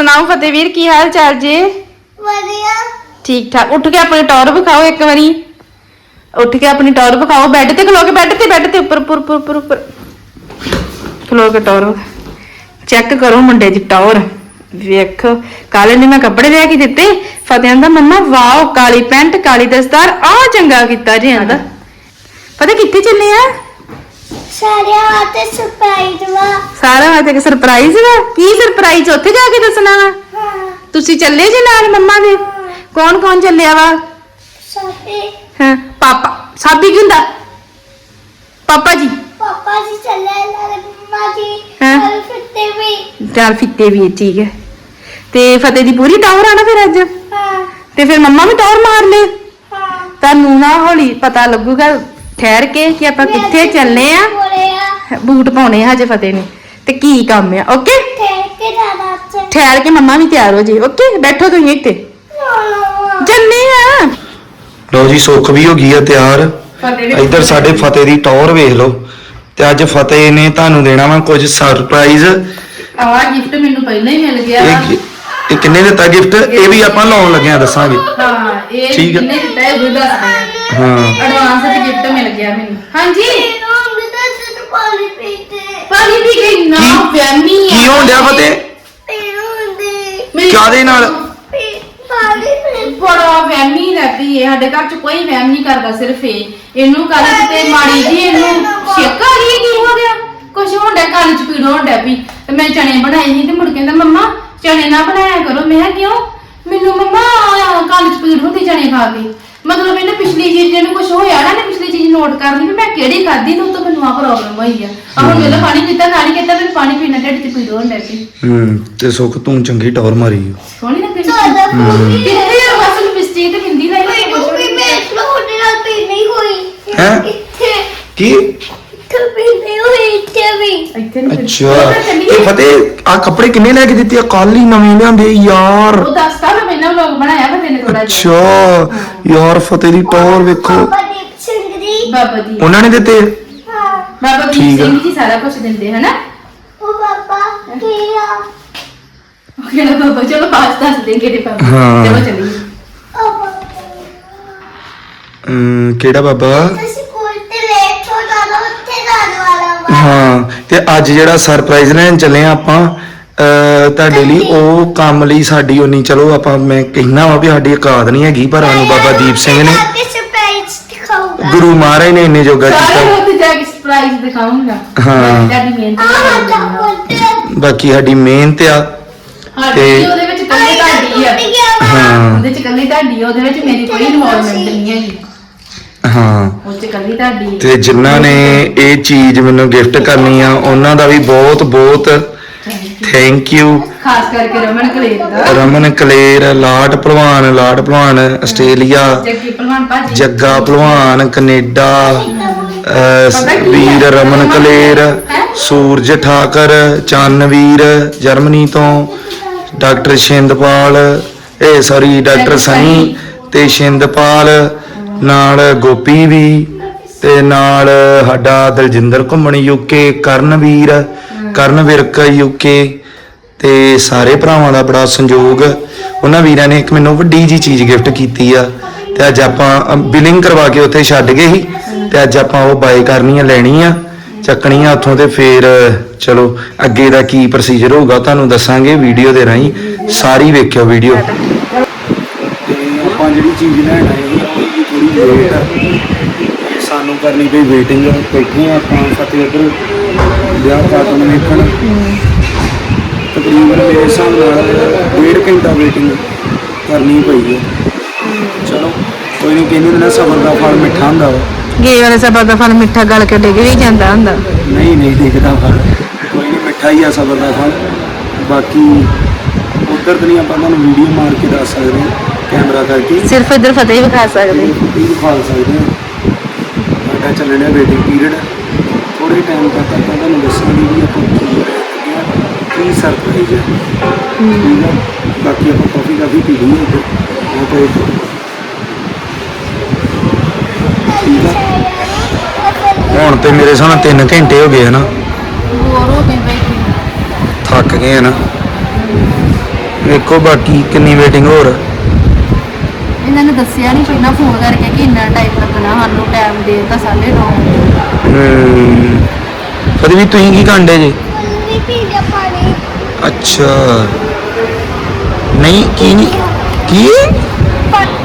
ਸੁਣਾਓ ਫਤਿਹਵੀਰ ਕੀ ਹਾਲ ਚਾਲ ਜੀ? ਵਧੀਆ। ਠੀਕ ਠਾਕ। ਉੱਠ ਕੇ ਆਪਣੀ ਟੌਰ ਵਿਖਾਓ ਇੱਕ ਵਾਰੀ। ਉੱਠ ਕੇ ਆਪਣੀ ਟੌਰ ਵਿਖਾਓ। ਬੈੱਡ ਤੇ ਖਲੋ ਕੇ ਬੈੱਡ ਤੇ ਬੈੱਡ ਤੇ ਉੱਪਰ ਉੱਪਰ ਉੱਪਰ ਉੱਪਰ ਉੱਪਰ। ਖਲੋ ਕੇ ਟੌਰ ਚੈੱਕ ਕਰੋ ਮੁੰਡੇ ਦੀ ਟੌਰ। ਵੇਖ। ਕਾਲੇ ਨੇ ਮੈਂ ਕੱਪੜੇ ਲੈ ਕੇ ਦਿੱਤੇ। ਫਤਿਹ ਕਹਿੰਦਾ ਮੰਮਾ ਵਾਓ ਕਾਲੀ ਪੈਂਟ ਕਾਲੀ ਦਸਤਾਰ। ਆ ਚੰਗਾ ਕੀਤਾ ਜੀ ਆਂਦਾ। ਫਤਿਹ ਕਿੱਥੇ ਚੱਲੇ ਆ? ਸਾਰਿਆਂ ਵਾਸਤੇ ਸਰਪ੍ਰਾਈਜ਼ ਵਾ। ਸਾਰਾ ਵਾਸਤੇ ਇੱਕ ਸਰਪ੍ਰਾਈਜ਼ ਵਾ? ਕੀ ਸਰਪ੍ਰਾਈਜ਼ ਉੱਥੇ ਜਾ ਕੇ ਦੱਸਣਾ ਵਾ? ਹਾਂ। ਤੁਸੀਂ ਚੱਲੇ ਜੀ ਨਾਲ ਮੰਮਾ ਦੇ? ਕੌਣ ਕੌਣ ਚੱਲਿਆ ਵਾ? ਸਾਡੇ ਹਾਂ ਪਾਪਾ। ਸਾਬੀ ਕੀ ਹੁੰਦਾ? ਪਾਪਾ ਜੀ। ਪਾਪਾ ਜੀ ਚੱਲੇ ਨਾਲ ਮੰਮਾ ਜੀ ਹਾਂ। ਨਾਲ ਫਿੱਤੇ ਵੀ। ਚਾਰ ਫਿੱਤੇ ਵੀ ਹੈ, ਠੀਕ ਹੈ। ਤੇ ਫਤਿਹ ਦੀ ਪੂਰੀ ਟੌਰ ਆ ਨਾ ਫਿਰ ਅੱਜ? ਹਾਂ। ਤੇ ਫਿਰ ਮੰਮਾ ਵੀ ਟੌਰ ਮਾਰ ਲੈ ਹਾਂ। ਤੁਹਾਨੂੰ ਨਾ ਹੌਲੀ ਪਤਾ ਲੱਗੂਗਾ ਠਹਿਰ ਕੇ ਕਿ ਆਪਾਂ ਕਿੱਥੇ ਚੱਲੇ ਆ? ਆ। ਬੂਟ ਪਾਉਣੇ ਆ ਹਜੇ ਫਤਿਹ ਨੇ। ਤੇ ਕੀ ਕੰਮ ਆ ਓਕੇ? ਠਹਿਰ ਕੇ ਜਾਣਾ ਚ ਠਹਿਰ ਕੇ ਮੰਮਾ ਵੀ ਤਿਆਰ ਹੋ ਜੀ ਓਕੇ? ਬੈਠੋ ਤੁਸੀਂ ਇੱਥੇ। ਨਾ ਚੱਲੇ ਆ। ਲਓ ਜੀ ਸੁੱਖ ਵੀ ਹੋ ਗਈ ਆ ਤਿਆਰ। ਇੱਧਰ ਸਾਡੇ ਫਤਿਹ ਦੀ ਟੌਰ ਵੇਖ ਲਓ। ਤੇ ਅੱਜ ਫਤਿਹ ਨੇ ਤੁਹਾਨੂੰ ਦੇਣਾ ਵਾ ਕੁਝ ਸਰਪ੍ਰਾਈਜ਼ ਇਹ ਆਹ ਗਿਫਟ ਮੈਨੂੰ ਪਹਿਲਾਂ ਹੀ ਮਿਲ ਗਿਆ। ਇਹ ਕਿੰਨੇ ਦਿੱਤਾ ਗਿਫਟ ਇਹ ਵੀ ਆਪਾਂ ਲਾਉਣ ਲੱਗੇ ਆ ਦੱਸਾਂਗੇ। ਹਾਂ ਇਹ ਠੀਕ ਆ। ਕਿੰਨੇ ਦਿੱਤਾ ਹੈ ਉਹ ਵੀ ਦੱਸਦੇ ਆ ਹਾਂ ਐਡਵਾਂਸ ਤੇ ਗਿਫਟ ਮਿਲ ਗਿਆ ਮੈਨੂੰ ਹਾਂਜੀ ਅੰਮ੍ਰਿਤਾ ਪਾਣੀ ਪੀਤੇ ਪਾਣੀ ਪੀ ਗਈ ਨਾ ਕੀ- ਆ ਕੀ ਹੋਣ ਡਿਆ ਫਤਿਹ ਪੀਣੂ ਹੁੰਦੀ ਮੇਰੀ- ਕਾਹਦੇ ਨਾਲ ਪੀ ਪਾਣੀ ਪੀ ਬੜਾ ਵਹਿਮੀ ਰਹਿੰਦੀ ਏ ਸਾਡੇ ਘਰ ਚ ਕੋਈ ਵਹਿਮ ਨਹੀਂ ਕਰਦਾ ਸਿਰਫ ਇਹ ਇਹਨੂੰ ਕੱਲ ਕਿਤੇ ਮਾੜੀ ਜੀ ਇਹਨੂੰ ਛੇਕ ਆ ਕੀ ਹੋ ਗਿਆ ਕੁਛ ਡਿਆ ਕੱਲ ਚ ਪੀੜ ਡਿਆ ਵੀ ਤੇ ਮੈਂ ਚਣੇ ਬਣਾਏ ਸੀ ਤੇ ਮੁੜ ਕੇ ਕਹਿੰਦਾ ਮੰਮਾ ਚਣੇ ਨਾ ਬਣਾਇਆ ਕਰੋ ਮੈਂ ਕਿਹਾ ਕਿਉਂ ਮੈਨੂੰ ਮੰਮਾ ਕੱਲ ਚ ਪੀੜ ਹੁੰਦੀ ਚਣੇ ਖਾ ਕੇ ਮਤਲਬ ਇਹਨੇ ਪਿਛਲੀ ਜਿਹਨੂੰ ਕੁਝ ਹੋਇਆ ਨਾ ਨੇ ਪਿਛਲੀ ਚੀਜ਼ ਨੋਟ ਕਰਨੀ ਵੀ ਮੈਂ ਕਿਹੜੀ ਖਾਦੀ ਤੇ ਤੋਂ ਮੈਨੂੰ ਆ ਪ੍ਰੋਬਲਮ ਹੋਈ ਆ। ਆ ਹੁਣ ਜਦੋਂ ਪਾਣੀ ਪੀਤਾ ਨਾਲੀ ਕੀਤਾ ਮੈਨੂੰ ਪਾਣੀ ਪੀਣਾ ਢਿੱਡ ਚ ਪੀੜ ਹੋਣ ਡਿਆ ਸੀ ਹੂੰ ਤੇ ਸੁੱਖ ਤੂੰ ਚੰਗੀ ਟੌਰ ਮਾਰੀ ਓ। ਸੋਹਣੀ ਲੱਗਦੀ ਜ਼ਿਆਦਾ ਪੂਰੀ ਕਿੱਥੇ ਆ? ਬਸ ਲਿਪਸਟਿਕ ਤੇ ਬਿੰਦੀ ਲਾਈ ਹੋਈ। ਆ, ਕੀ? ਇੱਥੇ ਨਹੀਂ ਅੱਛਾ। ਇਹ ਫਤਿਹ ਆ ਕੱਪੜੇ ਕਿੰਨੇ ਲੈ ਕੇ ਦਿੱਤੇ ਆ? ਕੱਲ ਹੀ ਨਵੇਂ ਲਿਆਂਦੇ ਯਾਰ। ਉਹ ਦੱਸਦਾ ਮੈਂ ਪਹਿਲਾਂ ਵਲੌਗ ਬਣਾਇਆ ਵਾ ਤੈਨੂੰ ਥੋੜਾ ਜਿਹਾ ਅੱਛਾ। ਯਾਰ ਫਤਿਹ ਦੀ ਟੌਰ ਵੇਖੋ। ਬਾਬਾ ਜੀ ਉਹਨਾਂ ਨੇ ਦਿੱਤੇ? ਹਾਂ। ਬਾਬਾ ਠੀਕ ਆ। ਸਿੰਘ ਜੀ ਸਾਰਾ ਕੁਝ ਦਿੰਦੇ ਹਨਾ? ਉਹ ਬਾਬਾ ਕੀ ਆ? ਉਹ ਕਿਹੜਾ ਬਾਬਾ ਚਲੋ ਬਾਅਦ 'ਚ ਦੱਸ ਦੇ ਕਿਹੜੇ ਬਾਬਾ ਹਾਂ। ਚਲੋ ਚੱਲੀਏ ਉਹ ਬਾਬਾ ਅਮ, ਕਿਹੜਾ ਬਾਬਾ? ਤੁਸੀਂ ਤੇ ਲੇਟ ਹੋ ਜਾਣਾ ਉੱਥੇ ਜਾਣ ਵਾਲਾ ਵਾ। ਹਾਂ ਤੇ ਅੱਜ ਜਿਹੜਾ ਸਰਪ੍ਰਾਈਜ਼ ਲੈਣ ਚੱਲੇ ਆ ਆਪਾਂ ਅਹ, ਤੁਹਾਡੇ ਲਈ ਉਹ ਕੰਮ ਲਈ ਸਾਡੀ ਉਨੀ ਚਲੋ ਆਪਾਂ ਮੈਂ ਕਹਿਣਾ ਵਾ ਵੀ ਸਾਡੀ ਔਕਾਤ ਨਹੀਂ ਹੈਗੀ ਪਰ ਸਾਨੂੰ ਬਾਬਾ ਦੀਪ ਸਿੰਘ ਨੇ ਗੁਰੂ ਮਹਾਰਾਜ ਨੇ ਇੰਨੇ ਜੋਗਾ ਸਾਰੇ ਕੀਤਾ। ਉੱਥੇ ਜਾ ਕੇ ਸਰਪ੍ਰਾਈਜ਼ ਦਿਖਾਉਂਗਾ। ਹਾਂ। ਤੁਹਾਡੀ ਮਿਹਨਤ ਬੋਲਤੇ ਬਾਕੀ ਸਾਡੀ ਮਿਹਨਤ ਆ ਸਾਡੀ ਤੇ- ਉਹਦੇ ਵਿੱਚ ਕੱਲੀ ਤੁਹਾਡੀ ਆ। ਹਾਂ। ਉਹਦੇ ਚ ਕੱਲੀ ਤੁਹਾਡੀ ਆ, ਉਹਦੇ ਵਿੱਚ ਮੇਰੀ ਕੋਈ ਇਨਵੋਲਵਮੈਂਟ ਨਹੀਂ ਹੈਗੀ। ਹਾਂ। ਉਹ ਚ ਕੱਲੀ ਤੁਹਾਡੀ ਤੇ ਜਿਨ੍ਹਾਂ ਨੇ ਇਹ ਚੀਜ਼ ਮੈਨੂੰ ਗਿਫਟ ਕਰਨੀ ਆ ਉਹਨਾਂ ਦਾ ਵੀ ਬਹੁਤ ਬਹੁਤ ਥੈਂਕ ਯੂ ਖਾਸ ਕਰਕੇ ਰਮਨ ਕਲੇਰ ਦਾ। ਰਮਨ ਕਲੇਰ ਲਾਟ ਭਲਵਾਨ ਲਾਟ ਭਲਵਾਨ ਆਸਟ੍ਰੇਲੀਆ ਜੱਗੀ ਪਹਿਲਵਾਨ ਭਾਜੀ। ਜੱਗਾ ਭਲਵਾਨ ਕੈਨੇਡਾ ਵੀਰ ਰਮਨ ਕਲੇਰ ਸੂਰਜ ਠਾਕਰ ਚੰਨਵੀਰ ਜਰਮਨੀ ਤੋਂ ਡਾਕਟਰ ਸ਼ਿੰਦਪਾਲ ਇਹ ਸੌਰੀ ਡਾਕਟਰ ਸਨੀ ਤੇ ਸ਼ਿੰਦਪਾਲ ਨਾਲ ਗੋਪੀ ਵੀ ਤੇ ਨਾਲ ਸਾਡਾ ਦਲਜਿੰਦਰ ਘੁੰਮਣ ਯੂਕੇ ਕਰਨਵੀਰ ਕਰਨ ਵਿਰਕ ਯੂਕੇ ਤੇ ਸਾਰੇ ਭਰਾਵਾਂ ਦਾ ਬੜਾ ਸੰਯੋਗ ਉਹਨਾਂ ਵੀਰਾਂ ਨੇ ਇੱਕ ਮੈਨੂੰ ਵੱਡੀ ਜੀ ਚੀਜ਼ ਗਿਫਟ ਕੀਤੀ ਆ ਤੇ ਅੱਜ ਆਪਾਂ ਬਿਲਿੰਗ ਕਰਵਾ ਕੇ ਉੱਥੇ ਛੱਡ ਗਏ ਸੀ ਤੇ ਅੱਜ ਆਪਾਂ ਉਹ ਬਾਈ ਕਰਨੀ ਆ ਲੈਣੀ ਆ ਚੱਕਣੀ ਆ ਉੱਥੋਂ ਤੇ ਫੇਰ, ਚਲੋ, ਅੱਗੇ ਦਾ ਕੀ ਪ੍ਰੋਸੀਜਰ ਹੋਊਗਾ ਤੁਹਾਨੂੰ ਦੱਸਾਂਗੇ ਵੀਡੀਓ ਦੇ ਰਾਹੀਂ, ਸਾਰੀ ਵੇਖਿਓ ਵੀਡੀਓ। ਆਪਾਂ ਜਿਹੜੀ ਚੀਜ਼ ਲੈਣ ਆਏ ਸੀ ਥੋੜੀ ਲੇਟ ਸਾਨੂੰ ਕਰਨੀ ਪਈ ਵੇਟਿੰਗ ਬੈਠੇ ਆਪਾਂ ਫਤਿਹ ਵਿਆਹ ਕਾਟਨ ਵੇਖਣ। ਤਕਰੀਬਨ ਮੇਰੇ ਹਿਸਾਬ ਨਾਲ ਡੇਢ ਘੰਟਾ ਵੇਟਿੰਗ ਕਰਨੀ ਪਈ ਹੈ। ਚਲੋ ਕੋਈ ਨਹੀਂ ਕਹਿੰਦੇ ਨੇ ਸਬਰ ਦਾ ਫਲ ਮਿੱਠਾ ਹੁੰਦਾ ਵਾ। ਗੇ ਵਾਲੇ ਸਬਰ ਦਾ ਫਲ ਮਿੱਠਾ ਗਲ ਕੇ ਡਿੱਗ ਵੀ ਜਾਂਦਾ ਹੁੰਦਾ। ਨਹੀਂ ਨਹੀਂ ਦੇਖਦਾ ਫਲ। ਕੋਈ ਨਹੀਂ ਮਿੱਠਾ ਹੀ ਆ ਸਬਰ ਦਾ ਫਲ। ਬਾਕੀ ਉਧਰ ਤਾਂ ਨਹੀਂ ਆਪਾਂ ਤੁਹਾਨੂੰ ਵੀਡੀਓ ਮਾਰ ਕੇ ਦੱਸ ਸਕਦੇ ਕੈਮਰਾ ਕਰਕੇ। ਸਿਰਫ ਇਧਰ ਫਤਿਹ ਵਿਖਾ ਸਕਦੇ। ਦਿਖਾ ਸਕਦੇ ਹਾਂ। ਸਾਡਾ ਚੱਲਣ ਵੇਟਿੰਗ ਪੀਰੀਅਡ ਥੋੜੇ ਟਾਈਮ ਤੱਕ ਆਪਾਂ ਤੁਹਾਨੂੰ ਦੱਸਾਂਗੇ ਵੀ ਆਪਾਂ ਕੀ ਹਾਂ, ਕੀ ਸਰਪ੍ਰਾਈਜ਼ ਹੈ। ਠੀਕ ਹੈ ਬਾਕੀ ਆਪਾਂ ਕਾਫੀ ਕਾਫੀ ਪੀ ਲਈ ਹੈ ਉਹ ਤੇ ਠੀਕ ਹੈ ਹੁਣ ਤੇ ਮੇਰੇ ਸਾਹਮਣੇ 3 ਘੰਟੇ ਹੋ ਗਏ ਹਨ ਹੋਰ ਹੋ ਗਏ ਬੈਠੇ ਥੱਕ ਗਏ ਹਨ ਵੇਖੋ ਬਾਕੀ ਕਿੰਨੀ ਵੇਟਿੰਗ ਹੋਰ ਇਹਨਾਂ ਨੇ ਦੱਸਿਆ ਨਹੀਂ ਪਹਿਲਾਂ ਫੋਨ ਕਰਕੇ ਕਿ ਇੰਨਾ ਟਾਈਮ ਲੱਗਣਾ ਸਾਨੂੰ ਟਾਈਮ ਦੇ ਤਾਂ 9:30 ਫਤਿਹ ਵੀ ਤੁਸੀਂ ਕੀ ਕਾਂਡੇ ਜੇ? ਮੰਮੀ ਪੀ ਲਿਆ ਪਾਣੀ ਅੱਛਾ। ਨਹੀਂ ਕੀ ਨਹੀਂ? ਕੀ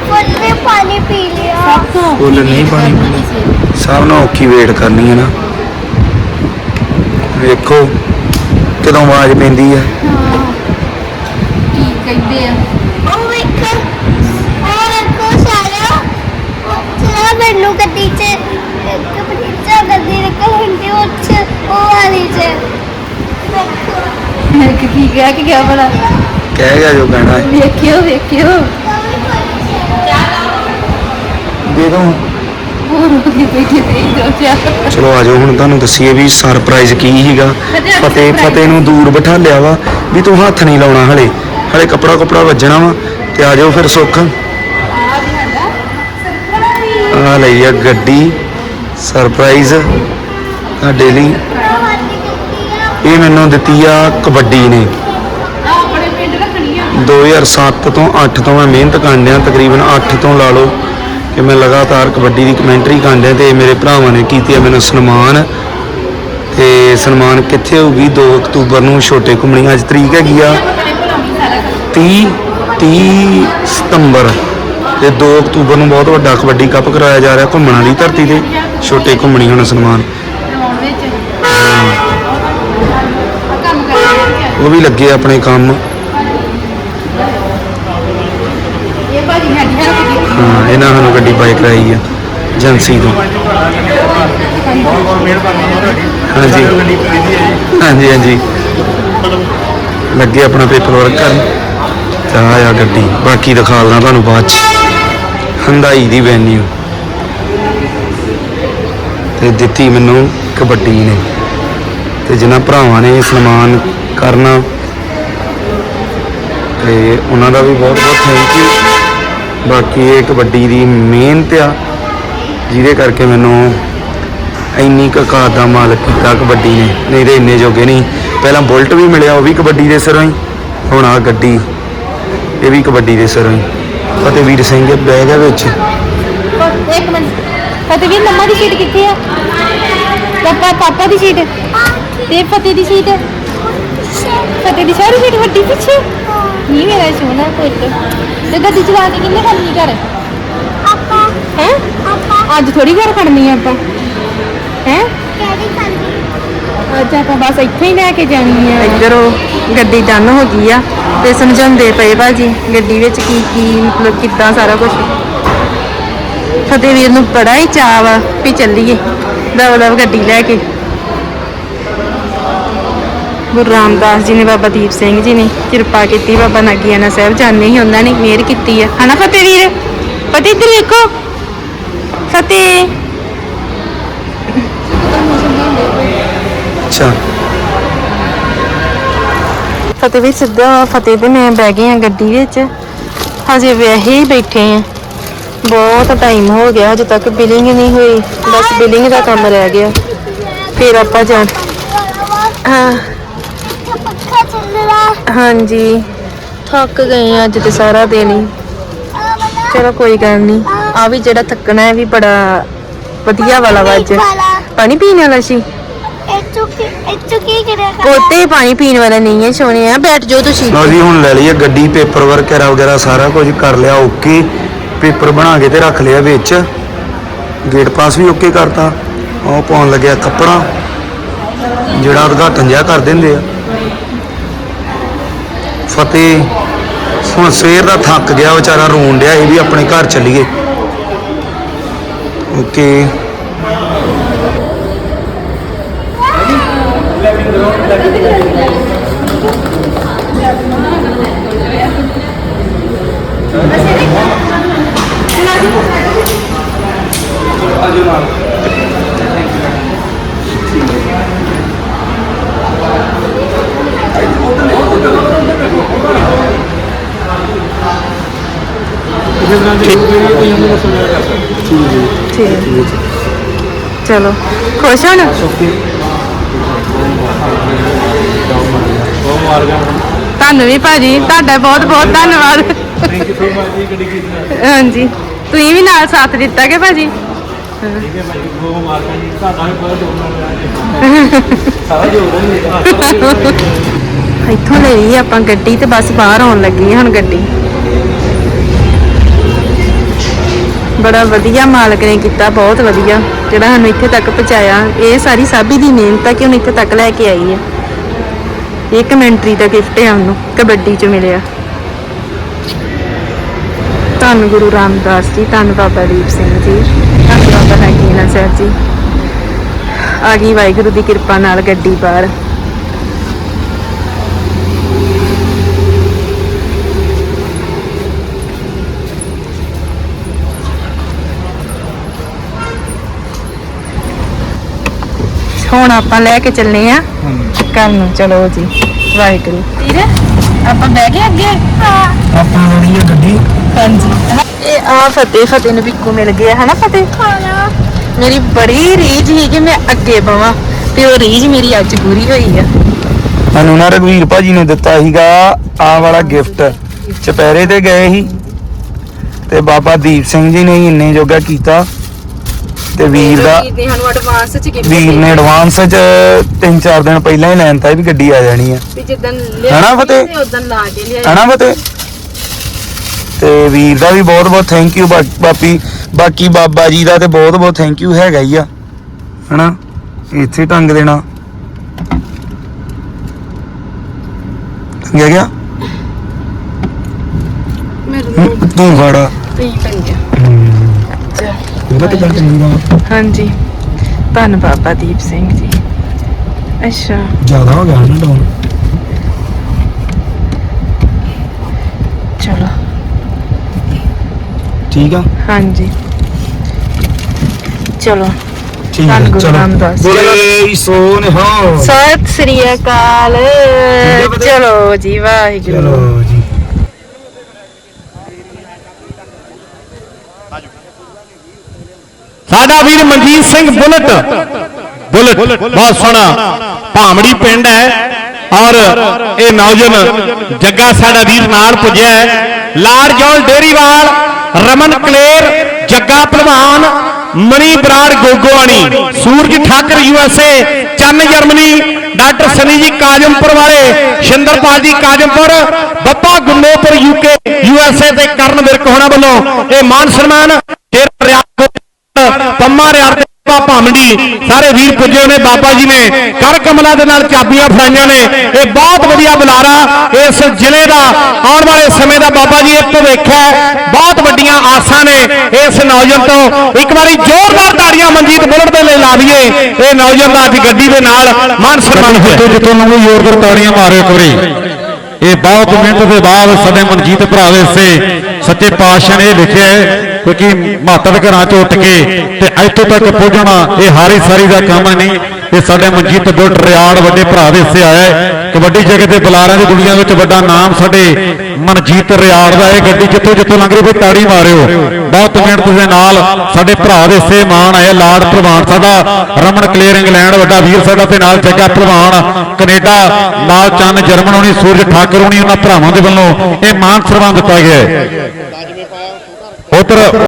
ਫੁੱਲ ਨੇ ਪਾਣੀ ਪੀ ਲਿਆ। ਨਹੀਂ ਪਾਣੀ। ਸਭ ਨਾਲ ਔਖੀ ਵੇਟ ਕਰਨੀ ਹੈ ਨਾ। ਵੇਖੋ ਕਦੋਂ ਆਵਾਜ਼ ਪੈਂਦੀ ਹੈ। ਕੀ ਕਹਿੰਦੇ ਆ? ਉਹ ਵੇਖ ਉਹ ਵੇਖੋ ਸਾਰਾ। ਚਲਾ ਮੈਨੂੰ ਗੱਡੀ 'ਚ ਹੁੰਦੀ ਉਹ ਵਾਲੀ 'ਚ। ਕਿ ਕੀ ਕਿਹਾ ਕਿ ਕਿਹਾ ਭਲਾ? ਕਹਿ ਗਿਆ ਜੋ ਕਹਿਣਾ। ਹੈ ਵੇਖਿਓ ਵੇਖਿਓ। ਦੇ ਦੋ ਹੋਰ ਹੋ ਕੇ ਬੈਠੇ ਤੇ ਦੋ ਚਾਰ ਚਲੋ ਆਜੋ ਹੁਣ ਤੁਹਾਨੂੰ ਦੱਸੀਏ ਵੀ ਸਰਪ੍ਰਾਈਜ਼ ਕੀ ਸੀਗਾ। ਫਤਿਹ ਫਤਿਹ ਨੂੰ ਦੂਰ ਬਿਠਾ ਲਿਆ ਵਾ ਵੀ ਤੂੰ ਹੱਥ ਨਹੀਂ ਲਾਉਣਾ ਹਲੇ। ਹਲੇ ਕੱਪੜਾ ਕੱਪੜਾ ਵੱਜਣਾ ਵਾ ਤੇ ਆਜੋ ਫਿਰ ਸੁੱਖ। ਆ ਲਈ ਆ ਗੱਡੀ। ਸਰਪ੍ਰਾਈਜ਼ ਤੁਹਾਡੇ ਲਈ ਇਹ ਮੈਨੂੰ ਦਿੱਤੀ ਆ ਕਬੱਡੀ ਨੇ। ਆਪਣੇ ਪਿੰਡ ਰੱਖਣੀ 2007 ਤੋਂ 8 ਤੋਂ ਮੈਂ ਮਿਹਨਤ ਕਰਦਿਆਂ ਤਕਰੀਬਨ 8 ਤੋਂ ਲਾ ਲਓ ਕਿ ਮੈਂ ਲਗਾਤਾਰ ਕਬੱਡੀ ਦੀ ਕਮੈਂਟਰੀ ਕਰਦਿਆਂ ਤੇ ਮੇਰੇ ਭਰਾਵਾਂ ਨੇ ਕੀਤੀ ਆ ਮੈਨੂੰ ਸਨਮਾਨ। ਤੇ ਸਨਮਾਨ ਕਿੱਥੇ ਹੋਊਗੀ? 2 ਅਕਤੂਬਰ ਨੂੰ ਛੋਟੇ ਘੁੰਮਣੀ। ਅੱਜ ਤਰੀਕ ਹੈਗੀ ਆ 30 30 ਸਤੰਬਰ। ਤੇ 2 ਅਕਤੂਬਰ ਨੂੰ ਬਹੁਤ ਵੱਡਾ ਕਬੱਡੀ ਕੱਪ ਕਰਾਇਆ ਜਾ ਰਿਹਾ ਘੁੰਮਣਾ ਦੀ ਧਰਤੀ ਤੇ। ਛੋਟੇ ਘੁੰਮਣੀ ਹੁਣ ਸਨਮਾਨ। ਉਹ ਵੀ ਲੱਗੇ ਆਪਣੇ ਕੰਮ। ਹਾਂ ਇਹਨਾਂ ਸਾਨੂੰ ਗੱਡੀ ਬਾਈ ਕਰਾਈ ਆ ਏਜੰਸੀ ਤੋਂ। ਹਾਂਜੀ। ਹਾਂਜੀ ਹਾਂਜੀ। ਲੱਗੇ ਆਪਣਾ ਪੇਪਰ ਵਰਕ ਕਰਨ। ਤਾਂ ਆ ਗੱਡੀ। ਬਾਕੀ ਦਿਖਾਲਦਾ ਤੁਹਾਨੂੰ ਬਾਅਦ ਚ। ਹੰਦਾਈ ਦੀ ਵੈਨਿਊ ਤੇ ਦਿੱਤੀ ਮੈਨੂੰ ਕਬੱਡੀ ਨੇ। ਤੇ ਜਿਨ੍ਹਾਂ ਭਰਾਵਾਂ ਨੇ ਸਨਮਾਨ ਕਰਨਾ ਤੇ ਉਹਨਾਂ ਦਾ ਵੀ ਬਹੁਤ ਬਹੁਤ ਥੈਂਕ ਯੂ ਬਾਕੀ ਇਹ ਕਬੱਡੀ ਦੀ ਮਿਹਨਤ ਆ, ਜਿਹਦੇ ਕਰਕੇ ਮੈਨੂੰ ਇੰਨੀ ਕੁ ਦਾ ਮਾਲਕ ਕੀਤਾ ਕਬੱਡੀ ਨੇ। ਨਹੀਂ ਤੇ ਇੰਨੇ ਜੋਗੇ ਨਹੀਂ। ਪਹਿਲਾਂ ਬੁਲਟ ਵੀ ਮਿਲਿਆ, ਉਹ ਵੀ ਕਬੱਡੀ ਦੇ ਸਿਰੋਂ ਹੀ। ਹੁਣ ਆ ਗੱਡੀ, ਇਹ ਵੀ ਕਬੱਡੀ ਦੇ ਸਿਰੋਂ ਹੀ। ਫਤਿਹਵੀਰ ਸਿੰਘ ਬਹਿ ਗਿਆ ਵਿੱਚ। ਇੱਕ ਮਿੰਟ। ਫਤਿਹਵੀਰ, ਮੰਮਾ ਦੀ ਸੀਟ ਕਿੱਥੇ ਆ? ਪਾਪਾ ਪਾਪਾ ਦੀ ਸੀਟ ਤੇ ਫਤਿਹ ਦੀ ਸੀਟ ਫਤਿਹ ਦੀ ਸਾਰੀ ਸੀਟ ਵੱਡੀ ਪਿੱਛੇ। ਨਹੀਂ ਮੇਰਾ ਸੋਨਾ ਪੁੱਤ। ਤੇ ਗੱਡੀ ਚਲਾ ਕੇ ਕਿੰਨੇ ਕਰਨੀ ਘਰ? ਆਪਾਂ। ਹੈ? ਆਪਾਂ। ਅੱਜ ਥੋੜੀ ਘਰ ਖੜਨੀ ਆ ਆਪਾਂ। ਹੈ? ਕਿਹੜੀ ਖਾਂਦੀ? ਅੱਜ ਆਪਾਂ ਬਸ ਇੱਥੇ ਹੀ ਲੈ ਕੇ ਜਾਣੀ ਆ। ਇੱਧਰੋਂ ਗੱਡੀ ਡਨ ਹੋ ਗਈ ਆ ਤੇ ਸਮਝਾਉਂਦੇ ਪਏ ਭਾਜੀ ਗੱਡੀ ਵਿੱਚ ਕੀ ਕੀ ਮਤਲਬ ਕਿੱਦਾਂ ਸਾਰਾ ਕੁਝ ਫਤਿਹਵੀਰ ਨੂੰ ਬੜਾ ਹੀ ਚਾਅ ਵਾ ਵੀ ਚੱਲੀਏ। ਦਬ ਦਬ ਗੱਡੀ ਲੈ ਕੇ। ਗੁਰੂ ਰਾਮਦਾਸ ਜੀ ਨੇ ਬਾਬਾ ਦੀਪ ਸਿੰਘ ਜੀ ਨੇ ਕਿਰਪਾ ਕੀਤੀ ਬਾਬਾ ਨਾਗੀਆਣਾ ਸਾਹਿਬ ਜਾਣੇ ਹੀ ਉਹਨਾਂ ਨੇ ਮਿਹਰ ਕੀਤੀ ਆ। ਹਨਾ ਫਤਿਹਵੀਰ ਫਤਿਹ ਇੱਧਰ ਵੇਖੋ। ਫਤਿਹ। ਅੱਛਾ। ਫਤਿਹ ਵੀ ਸਿੱਧਾ ਫਤਿਹ ਤੇ ਮੈਂ ਬਹਿ ਗਏ ਆ ਗੱਡੀ ਵਿੱਚ। ਹਜੇ ਵੈਸੇ ਹੀ ਬੈਠੇ ਆ ਬਹੁਤ ਟਾਈਮ ਹੋ ਗਿਆ ਹਜੇ ਤੱਕ ਬਿਲਿੰਗ ਨਹੀਂ ਹੋਈ। ਬਸ ਬਿਲਿੰਗ ਦਾ ਕੰਮ ਰਹਿ ਗਿਆ। ਫਿਰ ਆਪਾਂ ਜਾ ਹਾਂ। ਇੱਥੇ ਪੱਖਾ ਹਾਂਜੀ। ਥੱਕ ਗਏ ਆ ਅੱਜ ਤੇ ਸਾਰਾ ਦਿਨ ਹੀ। ਚਲੋ ਕੋਈ ਗੱਲ ਨਹੀਂ ਆ ਵੀ ਜਿਹੜਾ ਥੱਕਣਾ ਹੈ ਵੀ ਬੜਾ ਵਧੀਆ ਵਾਲਾ ਵਾ ਅੱਜ। ਪਾਣੀ ਪੀਣ ਵਾਲਾ ਸੀ? ਇੱਥੋਂ ਕੀ ਇੱਥੋਂ ਕੀ ਕਰਿਆ ਕਰ ਕੋਤੇ ਪਾਣੀ ਪੀਣ ਵਾਲਾ ਨਹੀਂ ਹੈ ਸੋਹਣੇ ਆ। ਬੈਠ ਜਾਓ ਤੁਸੀਂ। ਲਓ ਜੀ ਹੁਣ ਲੈ ਲਈਏ ਗੱਡੀ ਪੇਪਰ ਵਰਕ ਵਗੈਰਾ ਵਗੈਰਾ ਸਾਰਾ ਕੁਝ ਕਰ ਲਿਆ ਓਕੇ। ਪੇਪਰ ਬਣਾ ਕੇ ਤੇ ਰੱਖ ਲਿਆ ਵਿੱਚ। ਗੇਟ ਪਾਸ ਵੀ ਓਕੇ ਕਰਤਾ। ਉਹ ਪਾਉਣ ਲੱਗਿਆ ਕੱਪੜਾ। ਜਿਹੜਾ ਉਦਘਾਟਨ ਜਿਹਾ ਕਰ ਦਿੰਦੇ ਆ। ਫਤਿਹ। ਹੁਣ ਸਵੇਰ ਦਾ ਥੱਕ ਗਿਆ, ਵਿਚਾਰਾ ਰੋਣ ਡਿਆ ਇਹ ਵੀ ਆਪਣੇ ਘਰ ਚੱਲੀਏ। ਓਕੇ। ਚਲੋ ਖੁਸ਼ ਹੋ ਨਾ ਤੁਹਾਨੂੰ ਵੀ ਭਾਜੀ ਤੁਹਾਡਾ ਬਹੁਤ ਬਹੁਤ ਧੰਨਵਾਦ। ਥੈਂਕ ਯੂ ਸੋ ਮਚ ਜੀ ਗੱਡੀ ਕੀਤੀ ਹਾਂਜੀ। ਤੁਸੀਂ ਵੀ ਨਾਲ ਸਾਥ ਦਿੱਤਾ ਕਿ ਭਾਜੀ? ਠੀਕ ਹੈ ਭਾਈ ਗੋ ਮਾਰਕਾ ਜੀ। ਤੁਹਾਡਾ ਵੀ ਬਹੁਤ ਜੋੜਨਾ ਸਾਰਾ ਜੋੜਨਾ ਇੱਥੋਂ ਲਈ ਆਪਾਂ ਗੱਡੀ ਤੇ ਬਸ ਬਾਹਰ ਆਉਣ ਲੱਗੀ ਹੁਣ ਗੱਡੀ। ਬੜਾ ਵਧੀਆ ਮਾਲਕ ਨੇ ਕੀਤਾ, ਬਹੁਤ ਵਧੀਆ। ਜਿਹੜਾ ਸਾਨੂੰ ਇੱਥੇ ਤੱਕ ਪਹੁੰਚਾਇਆ, ਇਹ ਸਾਰੀ ਸਾਬੀ ਦੀ ਮਿਹਨਤ ਆ ਕਿ ਉਹਨੂੰ ਇੱਥੇ ਤੱਕ ਲੈ ਕੇ ਆਈ ਹੈ। ਇਹ ਕਮੈਂਟਰੀ ਦਾ ਗਿਫਟ ਹੈ ਉਹਨੂੰ, ਕਬੱਡੀ ਚ ਮਿਲਿਆ। ਧੰਨ ਗੁਰੂ ਰਾਮਦਾਸ ਜੀ, ਧੰਨ ਬਾਬਾ ਦੀਪ ਸਿੰਘ ਜੀ। ਧੰਨ ਬਾਬਾ ਹਕੀਨਾ ਸਾਹਿਬ ਜੀ। ਆ ਗਈ ਵਾਹਿਗੁਰੂ ਦੀ ਕਿਰਪਾ ਨਾਲ ਗੱਡੀ ਬਾਹਰ। ਹੁਣ ਆਪਾਂ ਲੈ ਕੇ ਚੱਲੇ ਆ। ਘਰ ਨੂੰ ਚਲੋ ਜੀ। ਵਾਹਿਗੁਰੂ। ਵੀਰ ਆਪਾਂ ਬਹਿ ਗਏ ਅੱਗੇ? ਆਪਾਂ ਲੋੜੀ ਹੈ ਗੱਡੀ। ਹਾਂਜੀ। ਇਹ ਆ ਫਤਿਹ ਫਤਿਹ ਨੂੰ ਬਿੱਕੂ ਮਿਲ ਗਿਆ ਹੈ ਨਾ ਫਤਿਹ? ਖਾਣਾ ਮੇਰੀ ਬੜੀ ਰੀਝ ਸੀ ਕਿ ਮੈਂ ਅੱਗੇ ਬਵਾਂ ਤੇ ਉਹ ਰੀਝ ਮੇਰੀ ਅੱਜ ਪੂਰੀ ਹੋਈ ਆ। ਸਾਨੂੰ ਨਾ ਰਘਵੀਰ ਭਾਜੀ ਨੇ ਦਿੱਤਾ ਸੀਗਾ ਆਹ ਵਾਲਾ ਗਿਫਟ ਚਪੈਰੇ ਤੇ ਗਏ ਸੀ ਤੇ ਬਾਬਾ ਦੀਪ ਸਿੰਘ ਜੀ ਨੇ ਹੀ ਇੰਨੇ ਜੋਗਾ ਕੀਤਾ। ਤੇ ਵੀਰ ਦਾ ਵੀਰ ਨੇ ਸਾਨੂੰ ਐਡਵਾਂਸ ਚ ਗਿਫਟ ਵੀਰ ਨੇ ਐਡਵਾਂਸ ਚ ਦਿਨ ਪਹਿਲਾਂ ਹੀ ਲੈਣ ਤਾ ਵੀ ਗੱਡੀ ਆ ਜਾਣੀ ਆ। ਵੀ ਜਿੱਦਣ ਹਨਾ ਫਤਿਹ? ਤੇ ਉਦੋਂ ਲਾ ਕੇ ਲਿਆ ਹਨਾ ਬਤੇ ਤੇ ਵੀਰ ਦਾ ਵੀ ਬਹੁਤ ਬਹੁਤ ਥੈਂਕ ਯੂ ਬਾਪੀ ਬਾਕੀ ਬਾਬਾ ਜੀ ਦਾ ਤੇ ਬਹੁਤ ਬਹੁਤ ਥੈਂਕ ਯੂ ਹੈਗਾ ਹੀ ਆ। ਹਨਾ? ਇੱਥੇ ਟੰਗ ਦੇਣਾ। ਗਿਆ ਗਿਆ? ਮੇਰੇ ਹਮ, ਤੂੰ ਫੜਾ ਪਈ ਉਹਦਾ ਹਾਂਜੀ। ਧੰਨ ਬਾਬਾ ਦੀਪ ਸਿੰਘ ਜੀ। ਅੱਛਾ। ਜ਼ਿਆਦਾ ਹੋ ਗਿਆ ਨਾ ਡਾਊਨ। ਚਲੋ। ਠੀਕ ਆ? ਹਾਂਜੀ। ਚਲੋ। ਠੀਕ ਧੰਨ ਆ ਗੁਰੂ ਚਲੋ। ਰਾਮਦਾਸ ਜੀ। ਬੋਲੇ ਸੋ ਨਿਹਾਲ ਸਤਿ ਸ੍ਰੀ ਅਕਾਲ? ਚਲੋ ਜੀ ਵਾਹਿਗੁਰੂ। ਚਲੋ ਜੀ। ਸਾਡਾ ਵੀਰ ਮਨਜੀਤ ਸਿੰਘ ਬੁਲਟ। ਬੁਲਟ, ਬਹੁਤ ਸੋਹਣਾ ਭਾਮੜੀ ਪਿੰਡ ਹੈ ਔਰ ਇਹ ਨੌਜਵਾਨ ਜੱਗਾ ਸਾਡਾ ਵੀਰ ਨਾਲ ਪੁੱਜਿਆ ਹੈ। ਲਾੜ ਜੋਲ ਡੇਰੀਵਾਲ, ਰਮਨ ਕਲੇਰ, ਜੱਗਾ ਪਹਿਲਵਾਨ Mani Brar Goguani Suraj Thakar USA Chann Germany, doctor Sunny ji Kazampur ਵਾਲੇ, ਸ਼ਿੰਦਰਪਾਲ ਜੀ ਕਾਜਮਪੁਰ ਬੱਪਾ ਗੁੰਨੋਪੁਰ ਯੂਕੇ ਯੂਐਸਏ ਤੇ ਕਰਨ ਵਿਰਕ ਹੋਣਾ ਵੱਲੋਂ ਇਹ ਮਾਨ ਸਨਮਾਨ ਭਾਮੜੀ ਸਾਰੇ ਵੀਰ ਪੁੱਜੇ ਨੇ ਬਾਬਾ ਜੀ ਨੇ। ਕਰ ਕਮਲਾ ਦੇ ਨਾਲ ਚਾਬੀਆਂ ਫੜਾਈਆਂ ਨੇ। ਇਹ ਬਹੁਤ ਵਧੀਆ ਬੁਲਾਰਾ ਇਸ ਜ਼ਿਲ੍ਹੇ ਦਾ ਆਉਣ ਵਾਲੇ ਸਮੇਂ ਦਾ ਬਾਬਾ ਜੀ ਇੱਕ ਭਵਿੱਖ ਹੈ। ਬਹੁਤ ਵੱਡੀਆਂ ਆਸਾਂ ਨੇ ਇਸ ਨੌਜਵਾਨ ਤੋਂ। ਇੱਕ ਵਾਰੀ ਜ਼ੋਰਦਾਰ ਤਾੜੀਆਂ ਮਨਜੀਤ ਬੁਲਟ ਦੇ ਲਈ ਲਾ ਦਈਏ ਇਹ ਨੌਜਵਾਨ ਦਾ ਅੱਜ ਗੱਡੀ ਦੇ ਨਾਲ ਮਾਨ ਸਨਮਾਨ ਹੋਇਆ। ਜਿੱਤੋਂ ਨੂੰ ਜ਼ੋਰਦਾਰ ਤਾੜੀਆਂ ਮਾਰਿਓ ਇੱਕ ਵਾਰੀ। ਇਹ ਬਹੁਤ ਮਿਹਨਤ ਦੇ ਬਾਅਦ ਸਾਡੇ ਮਨਜੀਤ ਭਰਾ ਦੇ ਸੇ ਸੱਚੇ ਪਾਤਸ਼ਾਹ ਨੇ ਇਹ ਲਿਖਿਆ ਹੈ। ਕਿਉਂਕਿ ਮਾਤੜ ਘਰਾਂ ਚ ਉੱਠ ਕੇ ਤੇ ਇੱਥੋਂ ਤੱਕ ਪਹੁੰਚਣਾ ਇਹ ਹਾਰੀ ਸਾਰੀ ਦਾ ਕੰਮ ਨਹੀਂ। ਇਹ ਸਾਡੇ ਮਨਜੀਤ ਬੁੱਟ ਰਿਆੜ ਵੱਡੇ ਭਰਾ ਦੇ ਹਿੱਸੇ ਆਇਆ ਹੈ। ਕਬੱਡੀ ਜਗਤ ਦੇ ਬੁਲਾਰਿਆਂ ਦੀ ਦੁਨੀਆ ਵਿੱਚ ਵੱਡਾ ਨਾਮ ਸਾਡੇ ਮਨਜੀਤ ਰਿਆੜ ਦਾ ਇਹ ਗੱਡੀ ਜਿੱਥੋਂ ਜਿੱਥੋਂ ਲੰਘ ਰਹੀ ਕੋਈ ਤਾੜੀ ਮਾਰਿਓ। ਬਹੁਤ ਮਿਹਨਤ ਦੇ ਨਾਲ ਸਾਡੇ ਭਰਾ ਦੇ ਹਿੱਸੇ ਮਾਣ ਆਇਆ। ਲਾੜ ਪ੍ਰਵਾਨ ਸਾਡਾ, ਰਮਨ ਕਲੇਰ ਇੰਗਲੈਂਡ ਵੱਡਾ ਵੀਰ ਸਾਡਾ ਤੇ ਨਾਲ ਜੱਗਾ ਪ੍ਰਵਾਨ ਕੈਨੇਡਾ, ਲਾਲ ਚੰਨ ਜਰਮਨ ਹੋਣੀ, ਸੂਰਜ ਠਾਕਰ ਹੋਣੀ, ਉਹਨਾਂ ਭਰਾਵਾਂ ਦੇ ਵੱਲੋਂ ਇਹ ਮਾਨ ਸਨਮਾਨ ਦਿੱਤਾ ਗਿਆ ਹੈ। ਉਧਰ